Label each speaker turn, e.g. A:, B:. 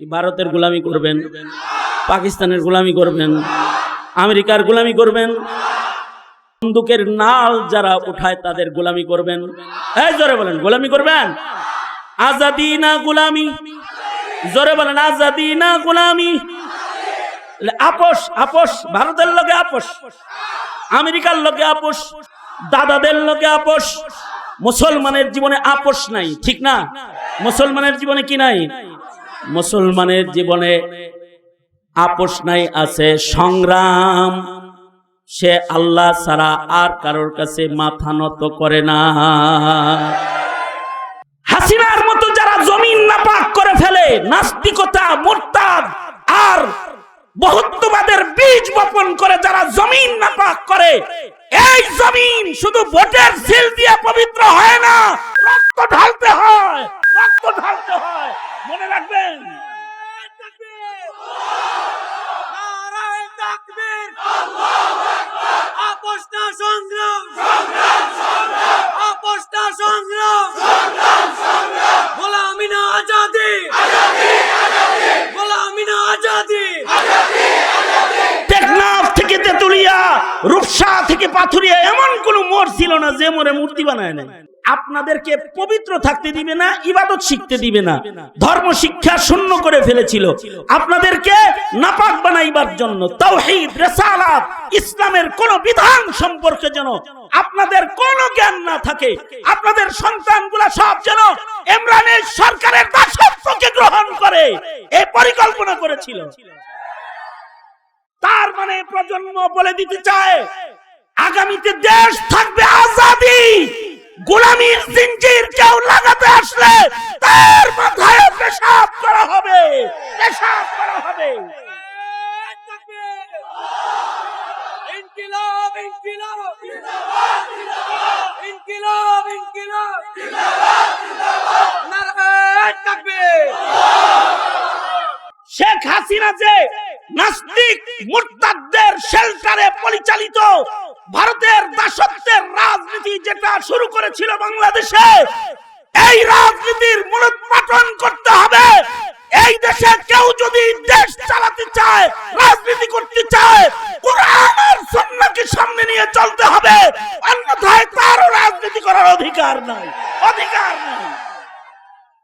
A: ভারতের গোলামি করবেন? পাকিস্তানের গোলামি করবেন? আমেরিকার গোলামি করবেন? বন্দুকের নাল যারা উঠায় তাদের গোলামি করবেন? এই জোরে বলেন, গোলামি করবেন? আজাদি না গোলামি? জোরে বলেন, আজাদি না গোলামি? আপোষ আপোষ, ভারতের লোকে আপোষ, আমেরিকার লোকে আপোষ, দাদাদের লোকে আপোষ, মুসলমানের জীবনে আপোষ নাই, ঠিক না? মুসলমানের জীবনে কি নাই? মুসলমানের জীবনে আপোষ নাই, আছে সংগ্রাম। সে আল্লাহ ছাড়া আর কারোর কাছে মাথা নত করে না। হাসিনার মতো যারা জমিন নাপাক করে ফেলে, নাস্তিকতা, মোরতাদ আর বহুত্ববাদের বীজ বপন করে যারা জমিন নাপাক করে, এই জমিন শুধু ভোটের সিল দিয়ে পবিত্র হয় না, রক্ত ঢালতে হয় রক্ত ঢালতে হয় মনে রাখবেন
B: নারায়ণ তাকবীর আপোষ না সংগ্রাম সংগ্রাম। গোলামি না আজাদি। গোলামি না আজাদি।
A: টেকনাফ থেকে তেতুলিয়া, রূপসা থেকে পাথুরিয়া এমন কোন মোড় ছিল না যে মোড়ে মূর্তি বানায় না আপনাদেরকে পবিত্র থাকতে দিবে না, ইবাদত শিখতে দিবে না। ধর্ম শিক্ষা শূন্য করে ফেলেছিল। আপনাদেরকে নাপাক বানাইবার জন্য তাওহীদ রেসালাত, ইসলামের কোন বিধান সম্পর্কে যেন আপনাদের কোন জ্ঞান না থাকে, আপনাদের সন্তানগুলা সব যেন ইমরানের সরকারের দাসত্বকে গ্রহণ করে এই পরিকল্পনা করেছিল। তার মানে প্রজন্ম বলে দিতে চায়, আগামীতে দেশ থাকবে আজাদি গোলামীর জিঞ্জির কেউ লাগাতে আসলে হাসিনা যে নাস্তিক মুরতাদদের শেল্টারে পরিচালিত ভারতের দাসত্বের রাজনীতি যেটা শুরু করেছিল বাংলাদেশে, এই রাজনীতির মূলোৎপাটন করতে হবে। এই দেশে কেউ যদি দেশ চালাতে চায়, রাজনীতি করতে চায়, কোরআন আর সুন্নাহকে সামনে নিয়ে চলতে হবে। অন্যথায় তারও রাজনীতি করার অধিকার নাই।